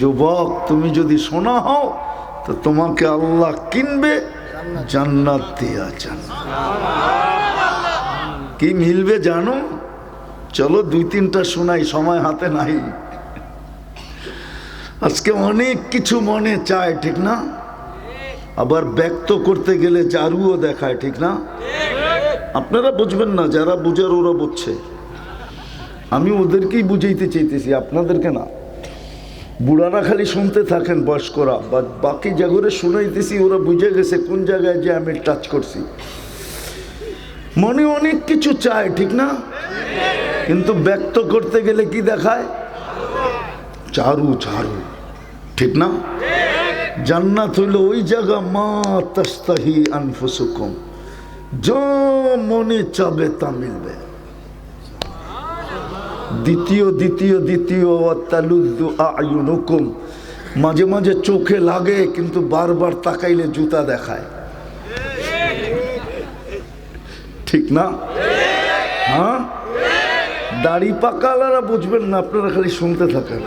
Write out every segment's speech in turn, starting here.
যুবক, তুমি যদি সোনা হও তো তোমাকে আল্লাহ কিনবে জান্নাত দিয়া জান্নাত। কি মিলবে জানো? চলো দুই তিনটা শোনাই, সময় হাতে নাই। আজকে অনেক কিছু মনে চায়, ঠিক না? আবার ব্যক্ত করতে গেলে জারুও দেখায়, ঠিক না? আপনারা বুঝবেন না, যারা বুঝার ওরা বুঝছে। আমি ওদেরকেই বুঝাইতে চাইতেছি, আপনাদেরকে না। বুড়ারা খালি শুনতে থাকেন বয়স্করা। বা বাকি জাগরে শুনাইতেছি, ওরা বুঝে গেছে কোন জায়গায় যে আমি টাচ করছি। মনে অনেক কিছু চায়, ঠিক না? কিন্তু ব্যক্ত করতে গেলে কি দেখায়? চারু চারু, ঠিক না? জান্নাত হইল ওই জায়গা, মা তাস্তাহি আনফুসুকুম। যা মনে চাবে তা মিলবে। দ্বিতীয় দ্বিতীয় দ্বিতীয় মাঝে মাঝে চোখে লাগে, কিন্তু বারবার তাকাইলে জুতা দেখায়। ঠিক না? হ্যাঁ? দাড়ি পাকালারা বুঝবেন না, আপনারা খালি শুনতে থাকেন।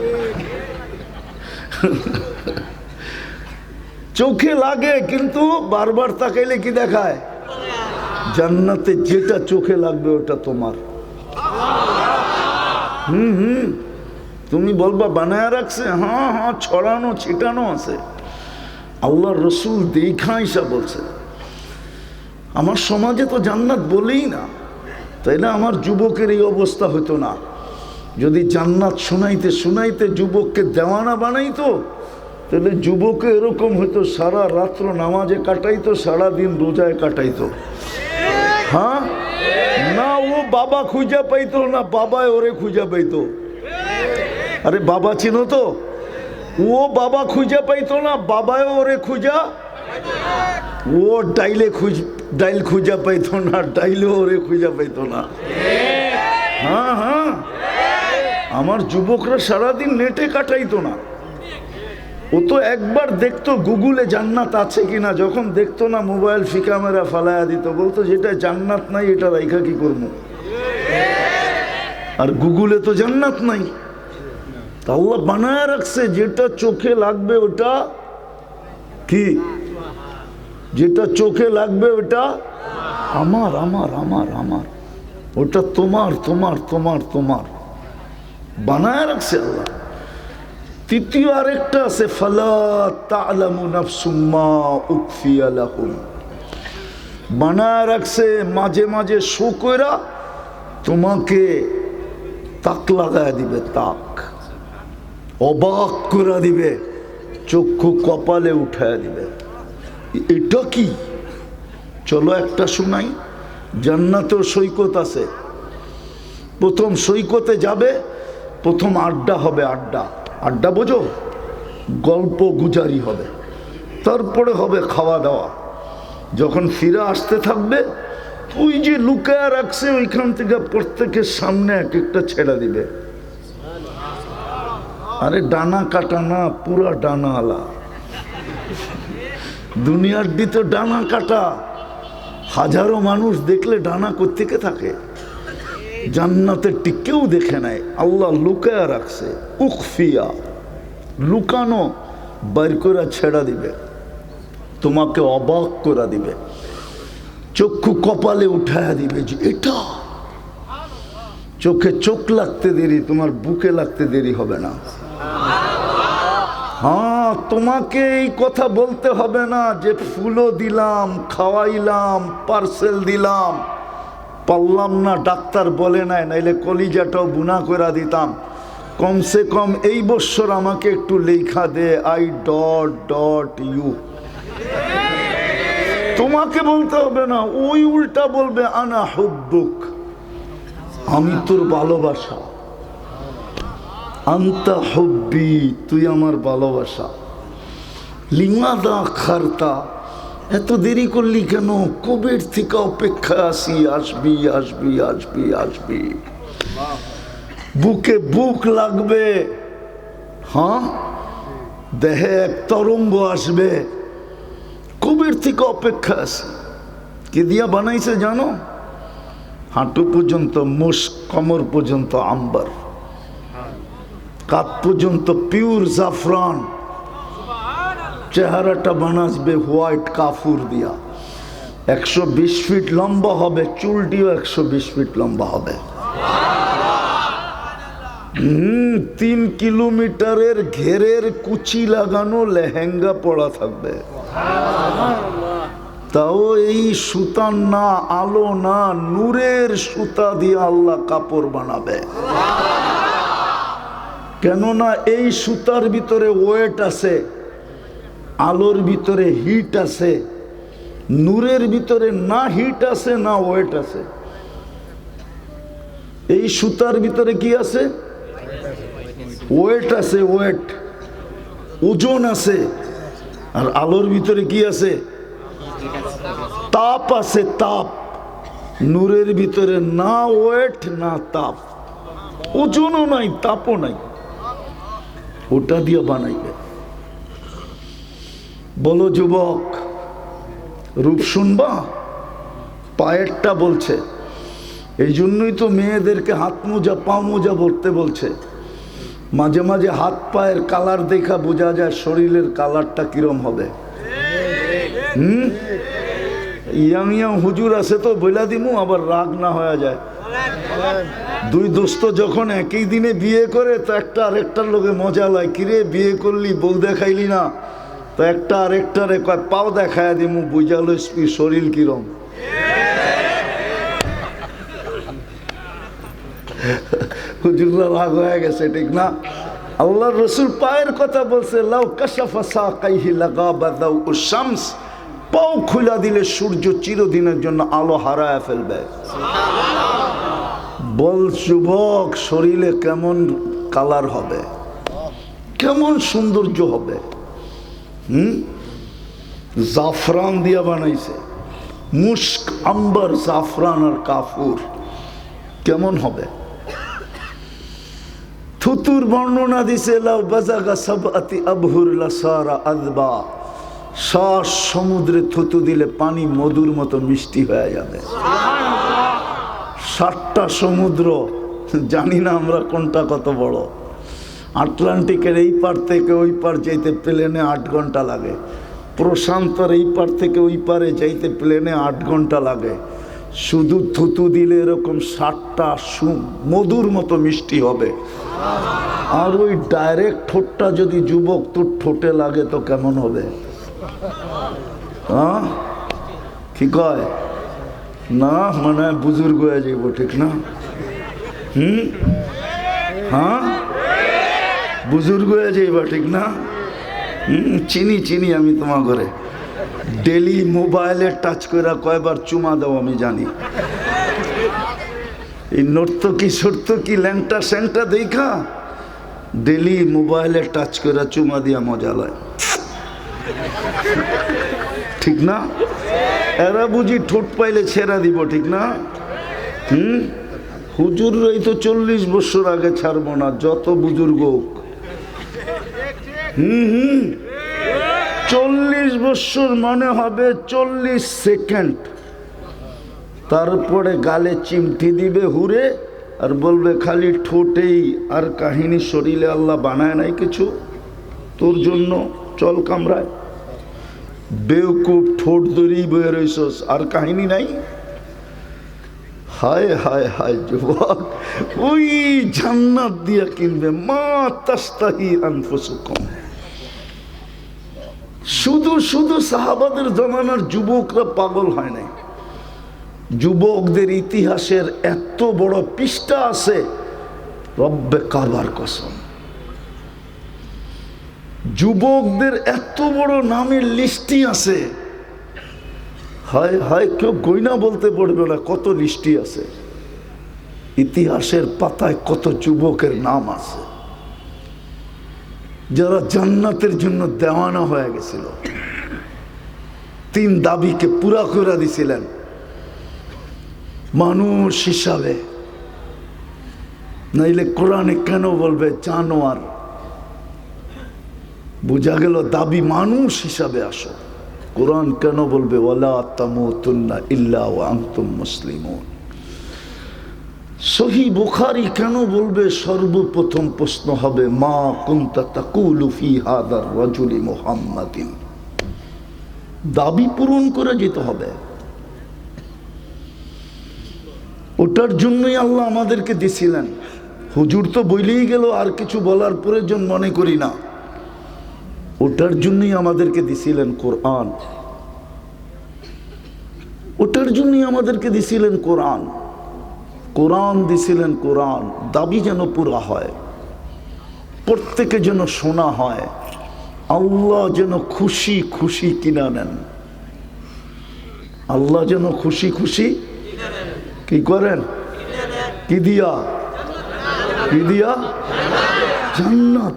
চোখে লাগে, কিন্তু বারবার তাকাইলে কি দেখায়? জান্নাতে যেটা চোখে লাগবে, ওটা তোমার। হুম হুম। তুমি বলবা, বানায় রাখছে? হ্যাঁ হ্যাঁ ছড়ানো, ছিটানো আছে। আল্লাহ রসুল দেখা ইসা বলছে। আমার সমাজে তো জান্নাত বলেই না। তাই না, আমার যুবকের এই অবস্থা হতো না। যদি জান্নাত শোনাইতে শোনাইতে যুবককে দেওয়ানা বানাইতো, তাহলে যুবকে এরকম হতো সারা রাত্র নামাজে কাটাইতো সারা দিন রোজায় কাটাইতো। হ্যাঁ? না, ও বাবা খুঁজে পাইতো না বাবায় ওরে খুঁজা পাইতো। আরে বাবা চিনো তো? ও বাবা খুঁজে পাইতো না বাবায় ওরে খুঁজা। ও ডাইলে খুঁজ, ডাইল খুঁজে পাইতো না, ডাইলে ওরে খুঁজা পাইতো না। হ্যাঁ হ্যাঁ। আমার যুবকরা সারাদিন নেটে কাটাইতো না। ও তো একবার দেখতো গুগলে জান্নাত আছে কি না যখন দেখতো না মোবাইল ফি ক্যামেরা ফালায়া দিত, বলতো যেটা জান্নাত নাই, এটা রাইখা কি করব? আর গুগলে তো জান্নাত নাই। তা আল্লাহ বানায় রাখছে, যেটা চোখে লাগবে ওটা কি? যেটা চোখে লাগবে ওটা আমার আমার আমার আমার। ওটা তোমার তোমার তোমার তোমার। বানায় রাখছে আল্লাহ। তৃতীয় আরেকটা আছে, ফালা বানায় রাখছে মাঝে মাঝে শো কইরা তোমাকে তাক লাগায় দিবে, তাক। অবাক করে দিবে, চক্ষু কপালে উঠায় দিবে। এটা কি? চলো একটা শোনাই। জান্নাতেও সৈকত আছে। প্রথম সৈকতে যাবে, প্রথম আড্ডা হবে আড্ডা। আড্ডা বোঝো, গল্প গুজারি হবে। তারপরে হবে খাওয়া দাওয়া। যখন ফিরে আসতে থাকবে ওই যে লুকায় রাখছে, ওইখান থেকে প্রত্যেকের সামনে এক একটা ছেড়ে দিবে। আরে ডানা কাটা না পুরা ডানা আলা। দুনিয়ার দিতে ডানা কাটা। হাজারো মানুষ দেখলে ডানা কোথেকে থাকে? জান্নাতে টিকেও দেখে নেয় আল্লাহ লুকায়া রাখছে। উকফিয়া লুকানো, বাইর করে ছেড়া দিবে। তোমাকে অবাক করে দিবে। চক্ষু কপালে উঠায়া দিবে যে এটা। চোখে চোখ লাগতে দেরি, তোমার বুকে লাগতে দেরি হবে না। হ্যাঁ তোমাকে এই কথা বলতে হবে না যে ফুলও দিলাম, খাওয়াইলাম, পার্সেল দিলাম। পারলাম না, ডাক্তার বলে নাই, নাইলে কলিজাটাও বুনা করে দিতাম। কমসে কম এই বছর আমাকে একটু লেখা দে আই ডট ডট ইউ তোমাকে বলতে হবে না, ওই উল্টা বলবে, আনা হুব্বুক। আমি তোর ভালোবাসা। আন্তা হব্বি, তুই আমার ভালোবাসা। লিমাদা খারতা এত দেরি করলি কেন? কবের থেকে অপেক্ষা আসি আসবি আসবি আসবি আসবি। বুকে বুক লাগবে। হ্যাঁ? দেহে এক তরঙ্গ আসবে। কবের থেকে অপেক্ষা আছে? কে দিয়া বানাইছে জানো? হাঁটু পর্যন্ত মুস কমর পর্যন্ত আম্বার। কাত পর্যন্ত পিওর জাফরান। চেহারাটা বানাসবে হোয়াইট কাফুর দিয়া। একশো বিশ ফিট লম্বা হবে, চুলটিও একশো বিশ ফিট লম্বা হবে। তিন কিলোমিটারের ঘেরের কুচি লাগানো লেহেঙ্গা পড়া থাকবে। তাও এই সুতার না, আলো না, নূরের সুতা দিয়ে আল্লাহ কাপড় বানাবে। কেননা এই সুতার ভিতরে ওয়েট আছে। আলোর ভিতরে হিট আছে, নূরের ভিতরে না হিট আছে, না ওয়েট আছে। এই সুতার ভিতরে কি আছে? ওয়েট আছে ওয়েট ওজন আছে। আর আলোর ভিতরে কি আছে? তাপ আছে, তাপ। নূরের ভিতরে না ওয়েট না তাপ। ওজনও নাই, তাপও নাই। ওটা দিয়ে বানাইবে। বলো যুবক, রূপ শুনবা? পায়েরটা বলছে। এই জন্যই তো মেয়েদেরকে হাত মোজা পা মোজা পরতে বলছে। মাঝে মাঝে হাত পায়ের কালার দেখা বোঝা যায় শরীরের কালারটা কিরম হবে। হুম? ইয়াং ইয়াং হুজুর আছে তো, বইলা দিমু, আবার রাগ না হয়ে যায়। দুই দোস্ত যখন একই দিনে বিয়ে করে, তো একটা আরেকটার লোকে মজা লয়। কিরে, বিয়ে করলি, বউ দেখাইলি না? তো একটা আরেকটারে কয়, পাও দেখায় দিমু বুঝালো শরীর কিরম? হুজুররা রাগ হয়ে গেছে, ঠিক না? আল্লাহ রসুল পায়ের কথা বলছে, লাউ কাশাফা সাকাইহি লাগাবাদাউ শামস। পাও খুলা দিলে সূর্য চিরদিনের জন্য আলো হারায় ফেলবে। বল যুবক, শরীরে কেমন কালার হবে? কেমন সৌন্দর্য হবে? জাফরান দিয়া বানাইছে। মুস্ক আম্বার, জাফরান আর কাফুর। কেমন হবে? থুতুর বর্ণনা দিছে শ্বাস সমুদ্রে থুতু দিলে পানি মধুর মতো মিষ্টি হয়ে যাবে। সাতটা সমুদ্র, জানি না আমরা কোনটা কত বড়। আটলান্টিকের এই পার থেকে ওই পার যাইতে প্লেনে আট ঘণ্টা লাগে। প্রশান্তর এই পার থেকে ওই পারে যাইতে প্লেনে আট ঘণ্টা লাগে। শুধু থুতু দিলে এরকম ষাটটা সু মধুর মতো মিষ্টি হবে। আর ওই ডাইরেক্ট ঠোঁটটা যদি যুবক তোর ঠোঁটে লাগে তো কেমন হবে? হ্যাঁ কি কয়? না মানে বুজুর্গ হয়ে যাইব, ঠিক না? হুম? হ্যাঁ? বুজুর্গ হয়ে যাইব ঠিক না? চিনি চিনি আমি তোমার ঘরে। ডেলি মোবাইলে টাচ করে কয়বার চুমা দাও আমি জানি। এই নর্তকি, সর্তকি, ল্যাংটা, স্যাংটা দেখা, ডেলি মোবাইলে টাচ করে চুমা দিয়া মজা লয়। ঠিক না? এরা বুঝি ঠোঁট পাইলে ছেড়া দিব, ঠিক না? হুম? হুজুর হুজুররাই তো চল্লিশ বছর আগে ছাড়বো না, যত বুজুর্গ হোক। হুম হুম চল্লিশ বছর মনে হবে, চল্লিশ সেকেন্ড। তারপরে গালে চিমটি দিবে হুরে, আর বলবে খালি ঠোঁটেই আর কাহিনী শরীরে আল্লাহ বানায় নাই কিছু। তোর জন্য চল কামরায়। বেউকুব ঠোঁট দড়ি বয়ে রইছস, আর কাহিনী নাই। হায় হায় হায় যুবক, ওই জান্নাত দিয়া কিনবে মা তাস্তাহি আনফুসুকুম। শুধু শুধু সাহাবাদের জমানার যুবকরা পাগল হয় নাই। যুবকদের ইতিহাসের এত বড় পৃষ্ঠা আছে, রব্বে কাবার কসম। যুবকদের এত বড় নামের লিস্টই আছে হায় হায়, কেউ গইনা বলতে পারবে না কত লিস্টি আছে। ইতিহাসের পাতায় কত যুবকের নাম আছে। যারা জান্নাতের জন্য দেওয়ানা হয়ে গেছিল, তিন দাবিকে পুরা করে দিছিলেন। মানুষ হিসাবে। নাইলে কোরআনে কেন বলবে জানোয়ার? বোঝা গেল দাবি মানুষ হিসাবে আসো কোরআন কেন বলবে? ওলা সহি বুখারি কেন বলবে? সর্বপ্রথম প্রশ্ন হবে, মা কুন্তা তাকুলু ফি হাদার রাজুলি মুহাম্মাদিন। দাবি পূরণ করে যেতে হবে। ওটার জন্যই আল্লাহ আমাদেরকে দিছিলেন। হুজুর তো বইলেই গেল, আর কিছু বলার প্রয়োজন মনে করি না। ওটার জন্যই আমাদেরকে দিছিলেন কোরআন। ওটার জন্যই আমাদেরকে দিছিলেন কোরআন। কোরআন দিছিলেন কোরআন। দাবি যেন পুরা হয়। প্রত্যেকে যেন শোনা হয়। আল্লাহ যেন খুশি খুশি কিনা নেন। আল্লাহ যেন খুশি খুশি কি করেন? কি দিয়া? কি দিয়া? জান্নাত।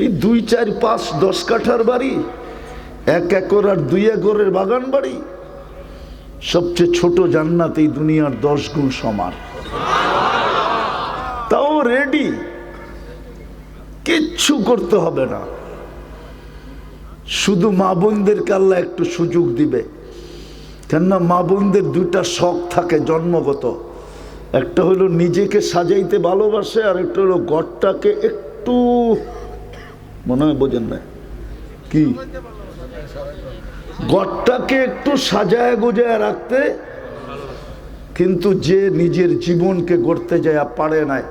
এই দুই, চার, পাঁচ, দশ কাঠার বাড়ি, এক একর আর দুই একরের বাগান বাড়ি, সবচেয়ে ছোট জান্নাত এই দুনিয়ার দশ গুণ সমান। তাও রেডি কিচ্ছু করতে হবে না। শুধু মা বোনদেরকে আল্লাহ একটু সুযোগ দিবে। কেননা মা বোনদের দুইটা শখ থাকে জন্মগত। একটা হলো নিজেকে সাজাইতে ভালোবাসে, আর একটা হলো গড়টাকে একটু মনে হয় বোঝেন না কি? গড়টাকে একটু সাজায় গোজায় রাখতে, কিন্তু যে নিজের জীবনকে গড়তে যায় পারে নাই।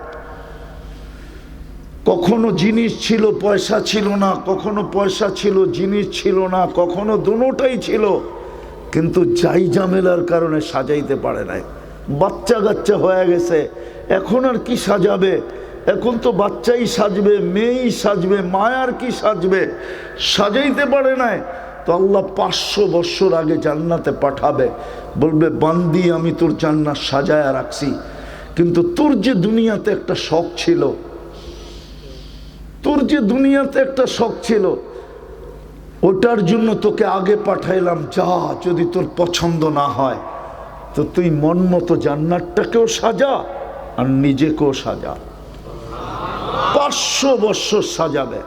কখনো জিনিস ছিল, পয়সা ছিল না, কখনো পয়সা ছিল, জিনিস ছিল না, কখনো দুটাই ছিল, কিন্তু যাই ঝামেলার কারণে সাজাইতে পারে নাই। বাচ্চা কাচ্চা হয়ে গেছে, এখন আর কি সাজাবে? এখন তো বাচ্চাই সাজবে, মেয়েই সাজবে, মায়ার কি সাজবে? সাজাইতে পারে নাই, তো আল্লাহ পাঁচশো বৎসর আগে জান্নাতে পাঠাবে। বলবে, বান্দি, আমি তোর জান্নাত সাজায়া রাখছি। কিন্তু তোর যে দুনিয়াতে একটা শখ ছিল, তোর যে দুনিয়াতে একটা শখ ছিল, ওটার জন্য তোকে আগে পাঠাইলাম, যা, যদি তোর পছন্দ না হয়, তো তুই মন মতো জান্নাতটাকেও সাজা আর নিজেকেও সাজা। পাঁচশো বৎসর সাজাবে।